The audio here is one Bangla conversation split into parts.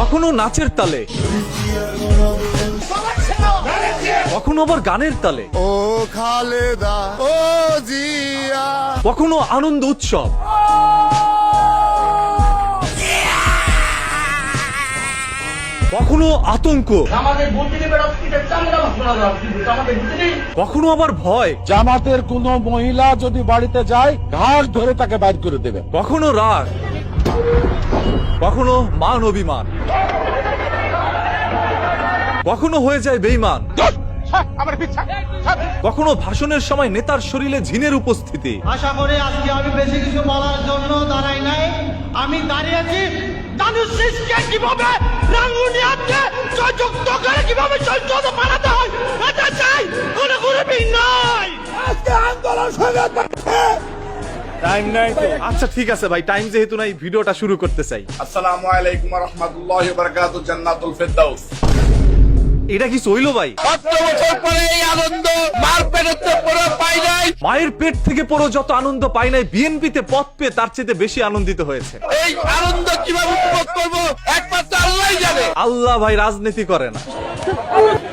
কখনো নাচের তালে। কখনো আবার গানের তালে। ও খালেদা ও জিয়া। কখনো আনন্দ উৎসব। কখনো আতঙ্ক। কখনো আবার ভয়। জামাতের কোন মহিলা যদি বাড়িতে যায় ঘাস ধরে তাকে বাইর করে দেবে। কখনো রাগ। কখনো মান অভিমান। কখনো হয়ে যায় বেইমান কখনো ভাষণের সময় নেতার শরীরে ঝিনের উপস্থিতি। আশা করি আজকে আমি বেশি কিছু বলার জন্য দাঁড়াই নাই। আমি দাঁড়িয়েছি দানুশিসকে কীভাবে রাঙ্গুনিয়াতে যুক্ত করে কীভাবে হয় এটা চাই। কোনো কোনো নাই। আজকে আন্দোলন সংগ্রাম টাইম নাই তো। আচ্ছা ঠিক আছে ভাই টাইম যেহেতু নাই ভিডিওটা শুরু করতে চাই। আসসালামু আলাইকুম রহমতুল্লাহ বারাকাতু জান্নাতুল ফেরদাউস। এটা কি চইল ভাই? মায়ের পেট থেকে পড়ো যত আনন্দ পাই নাই বিএনপিতে পথ পেয়ে তার চেয়ে বেশি আনন্দিত হয়েছে। এই আনন্দ কীভাবে উপভোগ করব একমাত্র আল্লাহ জানে। আল্লাহ ভাই রাজনীতি করে না।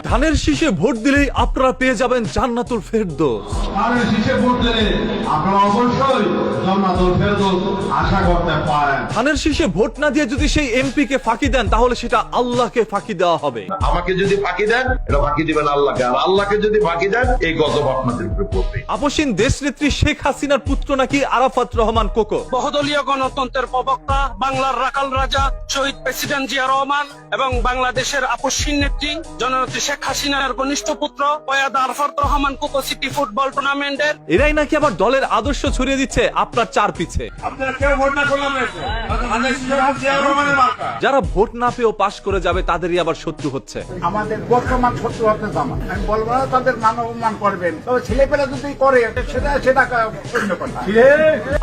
ধানের শীষে ভোট দিলেই আপনারা পেয়ে যাবেন জান্নাতুল ফেরদৌস। কারণ শীষে ভোট দিলে আপনারা অবশ্যই জান্নাতুল ফেরদৌস আশা করতে পারেন। ধানের শীষে ভোট না দিয়ে যদি সেই এমপি কে ফাঁকি দেন তাহলে সেটা আল্লাহকে ফাঁকি দেওয়া হবে। আমাকে যদি ফাঁকি দেন এটা ফাঁকি দিবেন আল্লাহকে। আর আল্লাহকে যদি ফাঁকি দেন এই গজব আপনাদের উপরে পড়বে। আপসীন দেশনেত্রী শেখ হাসিনার পুত্র নাকি আরাফাত রহমান কোকো? বহুদলীয় গণতন্ত্রের প্রবক্তা বাংলার রাখাল রাজা শহীদ প্রেসিডেন্ট জিয়া রহমান এবং বাংলাদেশের আপসীন নেত্রী জননেত্রী শেখ হাসিনার ঘনিষ্ঠ পুত্র আরফাত রহমান কোকো সিটি ফুটবল টুর্নামেন্টের। এরাই নাকি আবার দলের আদর্শ ছড়িয়ে দিচ্ছে আপনার চার পিছে। যারা ভোট না পেয়েও পাশ করে যাবে তাদেরই আবার শত্রু হচ্ছে। আমাদের বর্তমান শত্রু হতে জামা আমি বলব না তাদের মান অপমান করবেন তবে ছেলে পেলে যদি করে সেটা সেটা অন্য কথা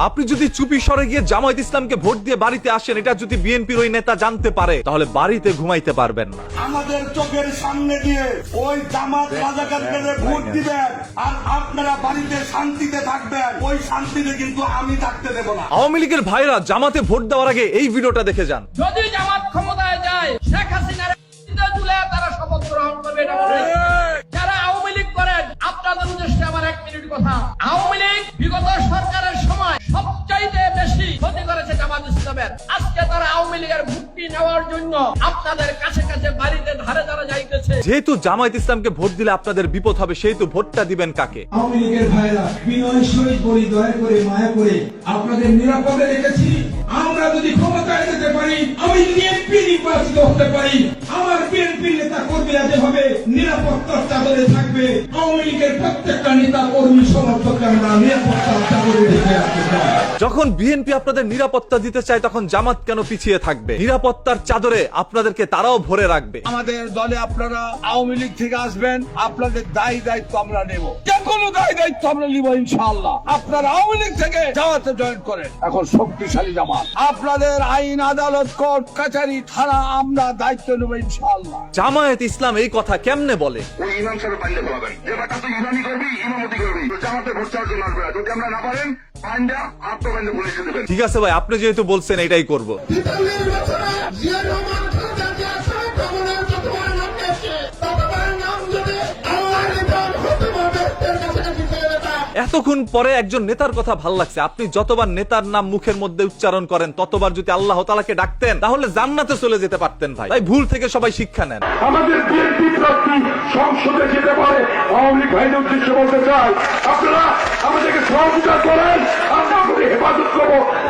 আপনি যদি চুপি সরে গিয়ে জামায়াত ইসলামকে ভোট দিয়ে বাড়িতে আসেন এটা যদি বিএনপির ওই নেতা জানতে পারে তাহলে বাড়িতে ঘুমাইতে পারবেন না। আমাদের চোখের সামনে দিয়ে ওই জামাত রাজাকারকে ভোট দিবেন আর আপনারা বাড়িতে শান্তিতে থাকবেন ওই শান্তিতে কিন্তু আমি থাকতে দেব না। আওয়ামী লীগের ভাইরা জামাতে ভোট দেওয়ার আগে এই ভিডিওটা দেখে যান। যদি জামাত ক্ষমতায় যায় শেখ হাসিনার তুলে তারা শপথ গ্রহণ করবে এটা যারা আওয়ামী লীগ করেন আপনাদের উদ্দেশ্যে আমার এক মিনিট কথা। আওয়ামী লীগ বিগত সরকারের সবচাইতে বেশি ক্ষতি করেছে জামাত ইসলামের। আজকে তারা আওয়ামী লীগের মুক্তি নেওয়ার জন্য আপনাদের কাছে কাছে বাড়িতে ধারে ধারে যাইতেছে। যেহেতু জামায়াত ইসলামকে ভোট দিলে আপনাদের বিপদ হবে সেহেতু ভোটটা দিবেন কাকে? আওয়ামী লীগের ভাইরা বিনয় সহিত বলি দয়া করে মায়া করে আপনাদের নিরাপদে রেখেছি। আমরা যদি ক্ষমতায় যেতে পারি আমি বিএনপি নির্বাচিত হতে পারি। আমার বিএনপি নেতা কর্মীরা যেভাবে নিরাপত্তার চাদরে থাকবে আওয়ামী লীগের প্রত্যেকটা নেতা কর্মী সমর্থককে আমরা নিরাপত্তার চাদরে রেখে রাখতে যখন বিএনপি আপনাদের নিরাপত্তা দিতে চায় তখন জামাত কেন পিছিয়ে থাকবে? নিরাপত্তার চাদরে আপনাদেরকে তারাও ভরে রাখবে। আমাদের দলে আপনারা আওয়ামী লীগ থেকে আসবেন আপনাদের দায়ী দায়িত্ব আমরা নেব। যে কোনো দায়ী দায়িত্ব আমরা নিব ইনশাআল্লাহ। আপনারা আওয়ামী লীগ থেকে জামাতে জয়েন করেন। এখন শক্তিশালী জামাত। আপনাদের আইন আদালত কোর্ট কাছারি থানা আমরা দায়িত্ব নেব ইনশাআল্লাহ। জামায়াত ইসলাম এই কথা কেমনে বলে? ওই ইমাম সাহেব পাইলে পাবেন এবারটা তো ইমামি করবি ইমামতি করবি। জামাতে ভোট চাওয়ার জন্য আসবে যদি আমরা না পারেন পান্ডা আত্মবান্ধে পুলিশে দেবেন। ঠিক আছে ভাই আপনি যেহেতু বলছেন এটাই করব। এতক্ষণ পরে একজন নেতার কথা ভালো লাগছে। আপনি যতবার নেতার নাম মুখের মধ্যে উচ্চারণ করেন, ততবার যদি আল্লাহ তালাকে ডাকতেন, তাহলে জান্নাতে চলে যেতে পারতেন ভাই। তাই ভুল থেকে সবাই শিক্ষা নেন। আমাদের বিএনপি প্রার্থী সংসদে যেতে পারে, আওয়ামী লীগ ভাইদের উদ্দেশ্যে বলতে চাই, আপনারা আমাদেরকে সহযোগিতা করেন, আমরা আপনাদের হেফাজত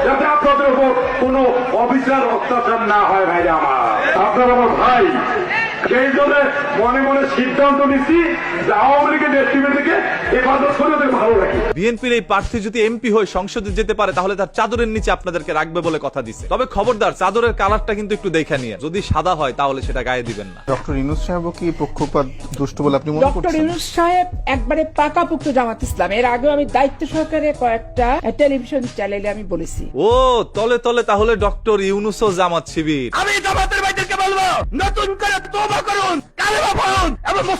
যাতে আপনাদের উপর কোনো অবিচার, অত্যাচার না হয় ভাই আমার। আপনারা আমার ভাই। সেই জন্য মনে মনে সিদ্ধান্ত নিচ্ছি যে আওয়ামী লীগের নেতৃবৃন্দকে হেফাজত করে ভালো রাখি বিএনপির এই প্রার্থী যদি এমপি হয়ে সংসদে যেতে পারে তাহলে তার চাদরের নিচে আপনাদেরকে রাখবে বলে কথা দিছে। তবে খবরদার চাদরের কালারটা কিন্তু একটু দেখে নিয়ে। যদি সাদা হয় তাহলে সেটা গায়ে দিবেন না। ডক্টর ইনুস সাহেবও কি পক্ষপাত দুষ্ট বলে আপনি মনে ডক্টর করছেন? ইউনুস সাহেব একবারে পাকাপুক্ত জামাত ইসলাম। এর আগে আমি দায়িত্ব সহকারে কয়েকটা টেলিভিশন চ্যানেলে আমি বলেছি। ও তলে তলে তাহলে ডক্টর ইউনুসও জামাত শিবির। আমি জামাতের ভাইদেরকে বলব নতুন করে তোবা করুন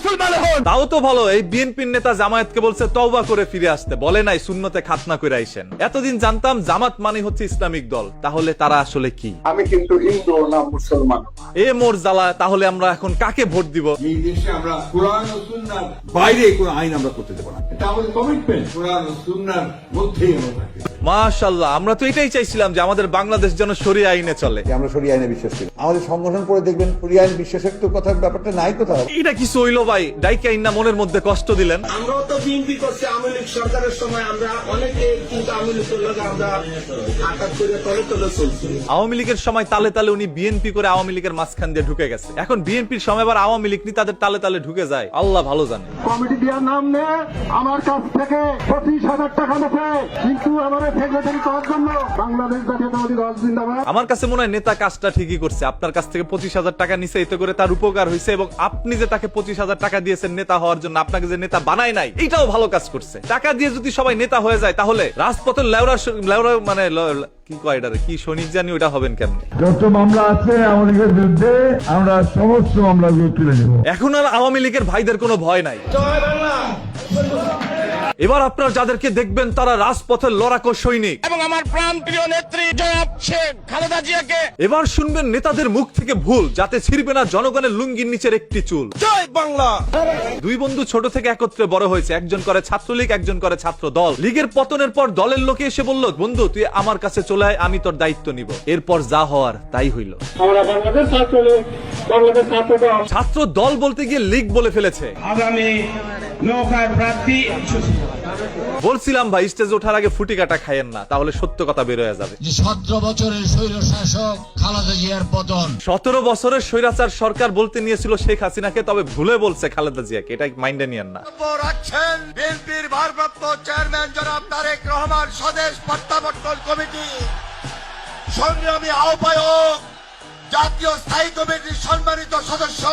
মুসলমান হন। তাও তো ভালো এই বিএনপির নেতা জামায়াতকে বলছে তওবা করে ফিরে আসতে বলে নাই শূন্যতে খাতনা করে আইসেন। এতদিন জানতাম জামাত মানে হচ্ছে ইসলামিক দল তাহলে তারা আসলে কি? আমি কিন্তু হিন্দু না মুসলমান এ মোর জ্বালা তাহলে আমরা এখন কাকে ভোট দিব? এই দেশে আমরা কোরআন ও বাইরে কোনো আইন আমরা করতে দেবো না। এটা আমাদের কমিটমেন্ট কোরআন ও মধ্যেই আমরা মাশাল্লাহ আমরা তো এটাই চাইছিলাম যে আমাদের বাংলাদেশ যেন সরিয়ে আইনে চলে। আমরা সরিয়ে আইনে বিশ্বাস করি। আমাদের সংগঠন করে দেখবেন সরিয়ে আইন বিশ্বাসের তো কথা ব্যাপারটা নাই কোথাও। এটা কিছু হইল ভাই? ডাইকে আইন না মনের মধ্যে কষ্ট দিলেন। আমরাও তো বিএনপি করছি আওয়ামী লীগ সরকারের সময় আমরা অনেকে কিন্তু আওয়ামী লীগের লোক আমরা আঘাত করে তলে তলে চলছি। আওয়ামী লীগের সময় তালে তালে উনি বিএনপি করে আওয়ামী লীগের মাঝখান দিয়ে ঢুকে গেছে। এখন বিএনপির সময় আবার আওয়ামী লীগ নিয়ে তাদের তালে তালে ঢুকে যায়। আল্লাহ ভালো জানে। কমিটি দেওয়ার নাম নে আমার কাছ থেকে পঁচিশ হাজার টাকা নেছে। কিন্তু আমার সেক্রেটারি করার জন্য বাংলাদেশ জাতীয়তাবাদী দল জিন্দাবাদ। আমার কাছে মনে হয় নেতা কাজটা ঠিকই করছে। আপনার কাছ থেকে পঁচিশ হাজার টাকা নিছে এতে করে তার উপকার হয়েছে এবং আপনি যে তাকে পঁচিশ হাজার টাকা দিয়েছেন নেতা হওয়ার জন্য আপনাকে যে নেতা বানায় নাই এটাও ভালো কাজ করছে। টাকা দিয়ে যদি সবাই নেতা হয়ে যায় তাহলে রাজপথের লেওরা লেওরা মানে কি কয় এটারে? কি সৈনিক জানি ওটা হবেন কেন যত মামলা আছে আমাদের বিরুদ্ধে আমরা সমস্ত মামলাগুলো তুলে নেব। এখন আর আওয়ামী লীগের ভাইদের কোনো ভয় নাই। এবার আপনারা যাদেরকে দেখবেন তারা রাজপথের লড়াকো সৈনিক। এবং আমার প্রাণ প্রিয় নেত্রী জনাব শেখ খালেদা জিয়াকে। এবার শুনবেন নেতাদের মুখ থেকে ভুল যাতে ছিড়বে না জনগণের লুঙ্গির নিচের একটি চুল। জয় বাংলা। দুই বন্ধু ছোট থেকে একত্রে বড় হয়েছে একজন করে ছাত্রলীগ একজন করে ছাত্র দল। লীগের পতনের পর দলের লোকে এসে বলল বন্ধু তুই আমার কাছে চলে আয় আমি তোর দায়িত্ব নিব। এরপর যা হওয়ার তাই হইল। আমরা বাংলাদেশ ছাত্র বাংলাদেশ ছাত্র দল। ছাত্র দল বলতে গিয়ে লীগ বলে ফেলেছে। আগামী নৌকার প্রার্থী বলছিলাম ভাই স্টেজে ওঠার আগে ফুটি কাটা খাইয়েন না তাহলে সত্য কথা বের হয়ে যাবে। যে সতেরো বছরের স্বৈর শাসক খালাদা জিয়ার পতন। সতেরো বছরের স্বৈরাচার সরকার বলতে নিয়েছিল শেখ হাসিনাকে তবে ভুলে বলছে খালেদা জিয়াকে এটা মাইন্ডে নিয়েন না। রাখছেন বিএনপির ভারপ্রাপ্ত চেয়ারম্যান জনাব তারেক রহমান স্বদেশ প্রত্যাবর্তন কমিটি। সংগ্রামী আহ্বায়ক জাতীয় স্থায়ী কমিটির সম্মানিত সদস্য।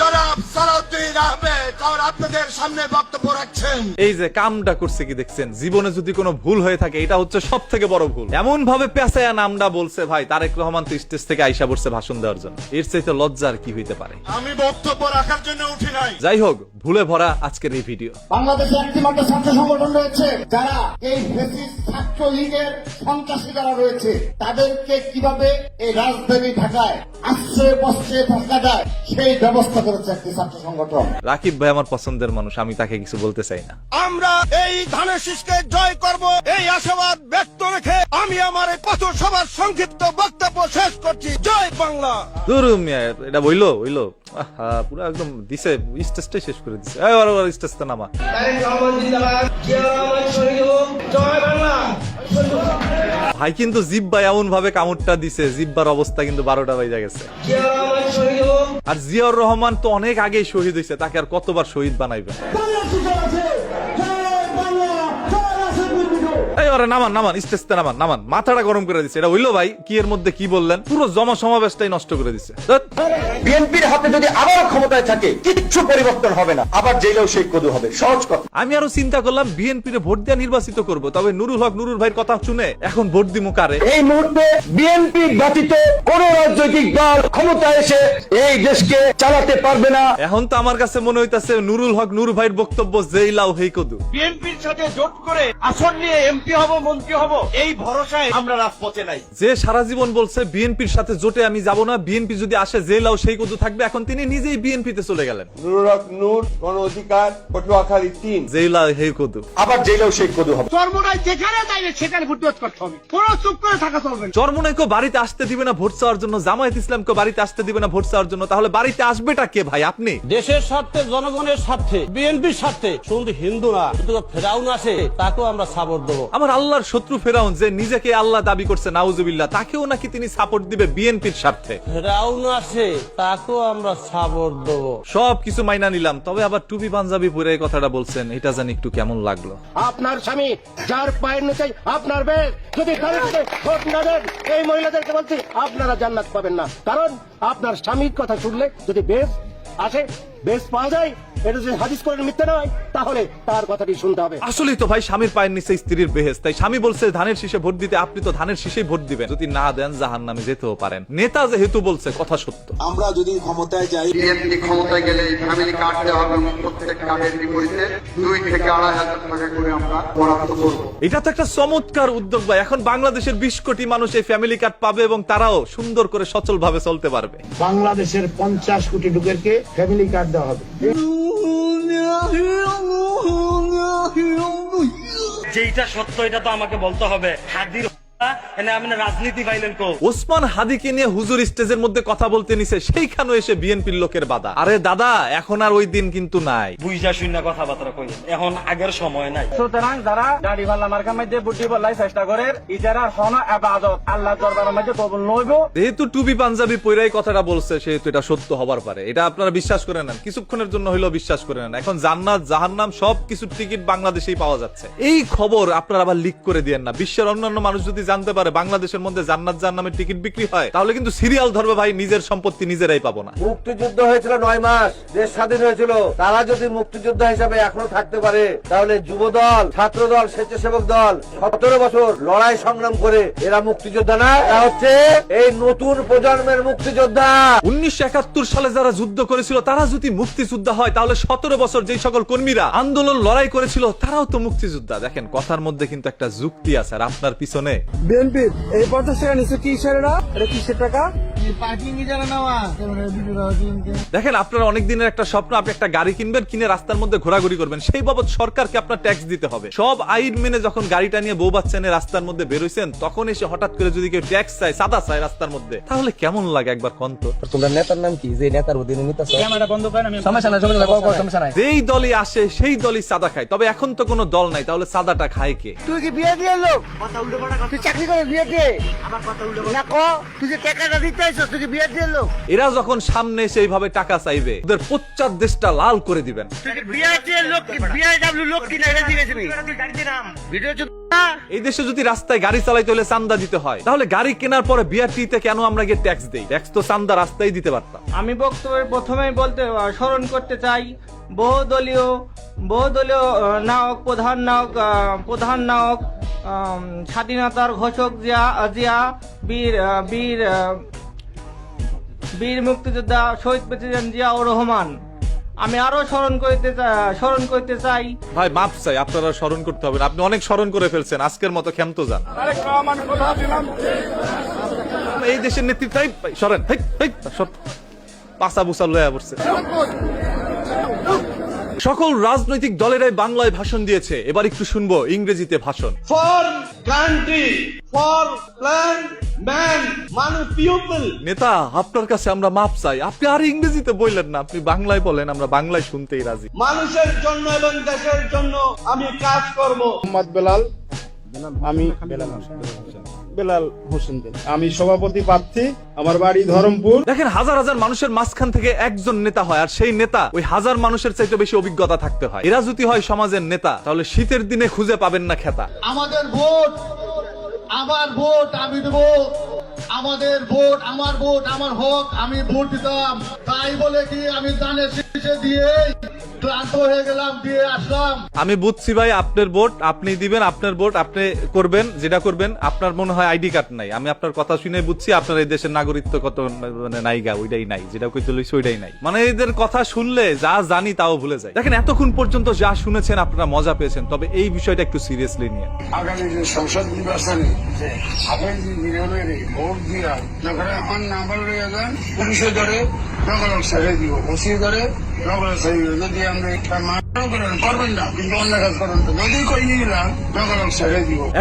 জনাব সালাউদ্দিন আহমেদ আর আপনাদের সামনে বক্তব্য রাখছেন। এই যে কামটা করছে কি দেখছেন? জীবনে যদি কোনো ভুল হয়ে থাকে এটা হচ্ছে সব থেকে বড় ভুল। এমন ভাবে পেঁচায়া নামটা বলছে ভাই তারেক রহমান তো স্টেজ থেকে আইসা পড়ছে ভাষণ দেওয়ার জন্য। এর চাইতে লজ্জার কি হইতে পারে? আমি বক্তব্য রাখার জন্য উঠি নাই। যাই হোক ভুলে ভরা আজকের এই ভিডিও বাংলাদেশে একটি মাত্র ছাত্র সংগঠন রয়েছে যারা এই ফেসিস্ট ছাত্র লীগের সন্ত্রাসী যারা রয়েছে তাদেরকে কীভাবে এই রাজধানী ঢাকায় আশ্রয় বস্ত্রে থাকা যায় সেই ব্যবস্থা করেছে একটি ছাত্র সংগঠন। রাকিব ভাই আমার পছন্দের মানুষ আমি তাকে কিছু বলতে চাই না। আমরা এই ধানের শীষকে জয় করব এই আশাবাদ ব্যক্ত আমি আমার এই পথ সভার সংক্ষিপ্ত বক্তব্য শেষ করছি। জয় বাংলা। এটা বইলো বইলো। পুরো একদম দিছে স্টেজটাই শেষ করে দিছে। এই, নামা। ভাই কিন্তু জিব্বা এমন ভাবে কামড়টা দিছে জিব্বার অবস্থা কিন্তু বারোটা বাজে গেছে। আর জিয়াউর রহমান তো অনেক আগেই শহীদ হয়েছে তাকে আর কতবার শহীদ বানাইবেন এই ওরে নামান নামান স্টেজতে নামান নামান মাথাটা গরম করে দিচ্ছে এটা হইল ভাই কি এর মধ্যে কি বললেন? পুরো জমা সমাবেশটাই নষ্ট করে ধ্যাৎ। বিএনপির হাতে যদি আবারও ক্ষমতায় থাকে কিচ্ছু পরিবর্তন হবে না। আবার জেলেও সেই কদু হবে। সহজ কথা। আমি আরও চিন্তা করলাম বিএনপি রে ভোট দিয়ে নির্বাচিত করব। তবে নুরুল হক নুরুল ভাইয়ের কথা শুনে এখন ভোট দিমু কারে? এই মুহূর্তে বিএনপি ব্যতীত কোন রাজনৈতিক দল ক্ষমতায় এসে এই দেশকে চালাতে পারবে না। এখন তো আমার কাছে মনে হইতাছে নুরুল হক নুর ভাইয়ের বক্তব্য যেই লাও হেই কদু। বিএনপির সাথে জোট করে আসন নিয়ে এমপি হব মন্ত্রী হব এই ভরসায় আমরা রাজপথে নাই। যে সারা জীবন বলছে বিএনপির সাথে জোটে আমি যাব না বিএনপি যদি আসে যে লাও সেই কদু থাকবে। এখন তিনি নিজেই বিএনপিতে চলে গেলেন। নুরুল হক নূর গণ অধিকার পটুয়াখালী তিন। যেই লাও হেই কদু। আবার জেলেও সেই কদু হবে। চর্মনায় যেখানে যাইবে সেখানে প্রতিবাদ করতে হবে। কোনো চুপ করে থাকা চলবে না। চরমনাইকে বাড়িতে আসতে দিবে না ভোট চাওয়ার জন্য জামায়াত ইসলামকে বাড়িতে আসতে দিবে না ভোট চাওয়ার জন্য। তাহলে বাড়িতে আসবেটা কে ভাই আপনি? দেশের স্বার্থে জনগণের স্বার্থে বিএনপির স্বার্থে। শুধু হিন্দু না শুধু ফেরাউন আসে তাকেও আমরা সাপোর্ট দেবো। আমার আল্লাহর শত্রু ফেরাউন যে নিজেকে আল্লাহ দাবি করছে নাউজুবিল্লাহ তাকেও নাকি তিনি সাপোর্ট দিবে বিএনপির স্বার্থে। ফেরাউন আসে তাকেও আমরা সাপোর্ট দেবো। সব কিছু মাইনা নিলাম তবে আবার টুপি পাঞ্জাবি পরে এই কথাটা বলছেন এটা জানি একটু কেমন লাগল। আপনার স্বামী যার পায়ের নিচে আপনার বেগ যদি ভোট না দেন এই মহিলাদেরকে বলছি আপনারা জান্নাত পাবেন না। কারণ আপনার স্বামীর কথা শুনলে যদি বেশ আসে বেশ পাওয়া যায়। এটা যদি হাদিস করেন মিথ্যা নয় তাহলে তার কথাটি শুনতে হবে। আসলেই তো ভাই স্বামীর পায়ের নিচে স্ত্রীর বেহেস তাই স্বামী বলছে ধানের শীষে ভোট দিতে আপনি তো ধানের শীষেই ভোট দিবেন। যদি না দেন জাহান নামে যেতেও পারেন। নেতা যেহেতু বলছে কথা সত্য। আমরা যদি ক্ষমতায় যাই বিএনপি ক্ষমতায় গেলে ফ্যামিলি কার্ড দেওয়া হবে প্রত্যেক কার্ডের বিপরীতে দুই থেকে আড়াই হাজার টাকা করে আমরা বরাদ্দ করব। এটা তো একটা চমৎকার উদ্যোগ ভাই। এখন বাংলাদেশের বিশ কোটি মানুষ এই ফ্যামিলি কার্ড পাবে এবং তারাও সুন্দর করে সচল ভাবে চলতে পারবে। বাংলাদেশের পঞ্চাশ কোটি লোকেরকে ফ্যামিলি কার্ড দেওয়া হবে। যেইটা সত্য এটা তো আমাকে বলতে হবে। হাদির এনে আপনি রাজনীতি ওসমান হাদিকে নিয়ে হুজুর স্টেজের মধ্যে কথা বলতে নিছে সেইখানে এসে বিএনপির লোকের বাধা। আরে দাদা এখন আর ওই দিন কিন্তু নাই। বুঝা শূন্য কথাবার্তা কই এখন আগের সময় নাই। সুতরাং যারা দাড়ি পাল্লা মার্কার মধ্যে বুদ্ধি বললাই চেষ্টা করে ইজারা হন আবাদত। আল্লাহ দরবারের মধ্যে কবুল নইব। যেহেতু টুপি পাঞ্জাবি পইরাই কথাটা বলছে সেহেতু এটা সত্য হবার পারে। এটা আপনারা বিশ্বাস করে নেন। কিছুক্ষণের জন্য হইলেও বিশ্বাস করে নেন। এখন জান্নাত জাহান্নাম সব কিছুর টিকিট বাংলাদেশেই পাওয়া যাচ্ছে। এই খবর আপনারা আবার লিক করে দিয়েন না। বিশ্বের অন্যান্য মানুষ যদি জানতে পারে বাংলাদেশের মধ্যে জান্নাত জাহান্নামের টিকিট বিক্রি হয় তাহলে কিন্তু সিরিয়াল ধরবে ভাই নিজের সম্পত্তি নিজেরাই পাবো না। মুক্তিযুদ্ধ হয়েছিল নয় মাস দেশ স্বাধীন হয়েছিল। তারা যদি মুক্তিযোদ্ধা হিসাবে এখনও থাকতে পারে তাহলে যুব দল ছাত্র দল স্বেচ্ছাসেবক দল সতেরো বছর লড়াই সংগ্রাম করে এরা মুক্তিযোদ্ধা না এরা হচ্ছে এই নতুন প্রজন্মের মুক্তিযোদ্ধা। উনিশশো একাত্তর সালে যারা যুদ্ধ করেছিল তারা যদি মুক্তিযোদ্ধা হয় তাহলে সতেরো বছর যেই সকল কর্মীরা আন্দোলন লড়াই করেছিল তারাও তো মুক্তিযোদ্ধা। দেখেন কথার মধ্যে কিন্তু একটা যুক্তি আছে আর আপনার পিছনে বিএনপি এই পঞ্চাশ টাকা নিচে কি সেরা এটা কিসের টাকা। দেখেন আপনার অনেক দিনের একটা স্বপ্ন আপনি একটা গাড়ি কিনবেন কিনে রাস্তার মধ্যে ঘোরাঘুরি করবেন। সেই বাবদ সরকারকে আপনার ট্যাক্স দিতে হবে। সব আইন মেনে যখন গাড়িটা নিয়ে বউ বাচ্চা নিয়ে রাস্তার মধ্যে বেরোইছেন তখন এসে হঠাৎ করে যদি কেউ ট্যাক্স চায় সাদা চায় রাস্তার মধ্যে তাহলে কেমন লাগে একবার কন্ত তোমরা নেতার নাম কি? যে নেতার অধীনে নিতে ক্যামেরা বন্ধ করেন আমি সমস্যা নাই সমস্যা নাই যেই দলই আসে সেই দলই সাদা খায়। তবে এখন তো কোনো দল নাই তাহলে সাদাটা খায় কে? তুই কি বিয়ে দিয়ে লোক? তুই চাকরি করে বিয়ে দিয়ে না কো তুই যে টাকাটা দিতে আইছো তুই বিয়ে দিয়ে লোক এরা যখন সামনে এসে এইভাবে টাকা চাইবে ওদের দেশটা লাল করে দিবেন। বিয়ে দিয়ে লোক বিয়ে ডাব্লিউ লোক কি এটা জিজ্ঞেস ভিডিও এই দেশে যদি রাস্তায় গাড়ি চালাইতে হলে চান্দা দিতে হয় তাহলে গাড়ি কেনার পরে বিআরটিতে কেন আমরা গিয়ে ট্যাক্স দেই? ট্যাক্স তো চান্দা রাস্তায় দিতে পারতাম। আমি বক্তব্যের প্রথমেই বলতে স্মরণ করতে চাই বহুদলীয় বহুদলীয় নায়ক প্রধান নায়ক আহ, প্রধান নায়ক স্বাধীনতার ঘোষক জিয়া জিয়া বীর বীর বীর মুক্তিযোদ্ধা শহীদ প্রেসিডেন্ট জিয়াউর রহমান। আমি আরও স্মরণ করতে স্মরণ করতে চাই। ভাই মাপ চাই আপনারা স্মরণ করতে হবে আপনি অনেক স্মরণ করে ফেলছেন আজকের মতো ক্ষমত যান। এই দেশের নেতৃত্ব সরেন পাসা বুসা লয়া পড়ছে সকল রাজনৈতিক দলেরাই বাংলায় ভাষণ দিয়েছে। এবার একটু শুনব ইংরেজিতে ভাষণ। For country for land man মানুষ পিপল নেতা আপনার কাছে আমরা মাপ চাই। আপনি আর ইংরেজিতে বললেন না আপনি বাংলায় বলেন আমরা বাংলায় শুনতেই রাজি। মানুষের জন্য এবং দেশের জন্য আমি কাজ করব। মোহাম্মদ বেলাল আমি বেলাল হোসেন আমি সভাপতি প্রার্থী আমার বাড়ি ধরমপুর। দেখেন হাজার হাজার মানুষের মাঝখান থেকে একজন নেতা হয় আর সেই নেতা ওই হাজার মানুষের চাইতে বেশি অভিজ্ঞতা থাকতে হয়। এরা যদি হয় সমাজের নেতা তাহলে শীতের দিনে খুঁজে পাবেন না খেতা। আমাদের ভোট আমার ভোট আমি দেব। আমাদের ভোট আমার ভোট আমার হক আমি ভোট দিতাম। তাই বলে কি আমি দানের শীষে দিয়ে ক্লান্ত হয়ে গেলাম দিয়ে আসলাম। আমি বুঝছি ভাই আপনার ভোট আপনি দিবেন আপনার ভোট আপনি করবেন যেটা করবেন আপনার মনে হয় আইডি কার্ড নাই। আমি আপনার কথা শুনে বুঝছি আপনার এই দেশের নাগরিকত্ব কত মানে নাইগা ওইটাই নাই যেটা কইতে লইছি ওইটাই নাই। মানে এদের কথা শুনলে যা জানি তাও ভুলে যায়। দেখেন এতক্ষণ পর্যন্ত যা শুনেছেন আপনারা মজা পেয়েছেন তবে এই বিষয়টা একটু সিরিয়াসলি নিয়ে। আগামী যে সংসদ নির্বাচনে আপনি ভোট দিয়া যখন আমার নাম্বার লইয়া যান পুলিশে ধরে নগর ছেড়ে দিব ওসি ধরে দিব। যদি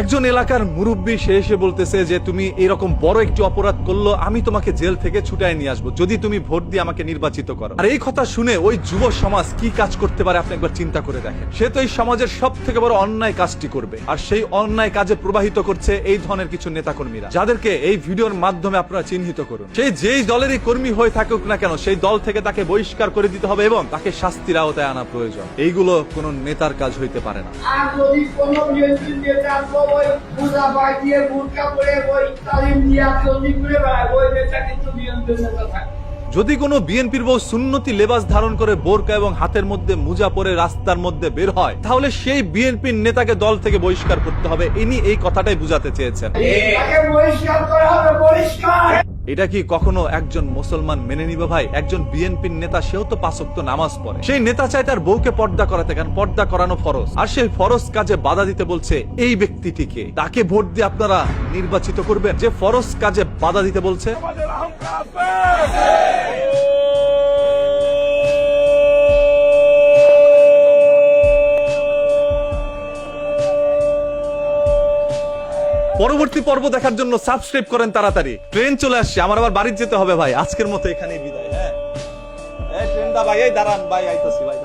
একজন এলাকার মুরব্বী, সে এসে বলতেছে যে, তুমি এরকম বড় একটি অপরাধ করল, আমি তোমাকে জেল থেকে ছুটায় নিয়ে আসব। যদি তুমি ভোট দিয়ে আমাকে নির্বাচিত করো। আর এই কথা শুনে ওই যুব সমাজ কি কাজ করতে পারে, আপনি একবার চিন্তা করে দেখেন। সে তো এই সমাজের সব থেকে বড় অন্যায় কাজটি করবে। আর সেই অন্যায় কাজে প্রবাহিত করছে এই ধরনের কিছু নেতাকর্মীরা, যাদেরকে এই ভিডিওর মাধ্যমে আপনারা চিহ্নিত করুন। সেই যেই দলেরই কর্মী হয়ে থাকুক না কেন, সেই দল থেকে তাকে বহিষ্কার করে দিতে হবে এবং তাকে শাস্তির আওতায় আনা প্রয়োজন। এইগুলো কোন নেতার কাজ হইতে পারে না। আর যদি কোনো বিএনপি নেতা ওই পূজা পাই দিয়ে বুটকা করে ওই তালিম দিয়ে চন্ডি ঘুরে বেড়ায় ওই নেতা কিন্তু বিএনপির নেতা থাকে। যদি কোনো বিএনপির বউ সুন্নতি লেবাস ধারণ করে বোরকা এবং হাতের মধ্যে মুজা পরে রাস্তার মধ্যে বের হয় তাহলে সেই বিএনপির নেতাকে দল থেকে বহিষ্কার করতে হবে। ইনি এই কথাটাই বুঝাতে চেয়েছেন। এটা কি কখনো একজন মুসলমান মেনে নিবে ভাই? একজন বিএনপির নেতা, সেও তো পাঁচক্ত নামাজ পড়ে। সেই নেতা চায় তার বউকে পর্দা করাতে, কারণ পর্দা করানো ফরজ। আর সেই ফরজ কাজে বাধা দিতে বলছে এই ব্যক্তিটিকে। তাকে ভোট দিয়ে আপনারা নির্বাচিত করবেন। যে ফরজ কাজে বাধা দিতে বলছে পরবর্তী পর্ব দেখার জন্য সাবস্ক্রাইব করেন তাড়াতাড়ি। ট্রেন চলে আসছে, আমার আবার বাড়ির যেতে হবে ভাই। আজকের মতো এখানেই বিদায়। হ্যাঁ। এই ট্রেনটা ভাই, এই দাঁড়ান, ভাই, আইতাছি, ভাই।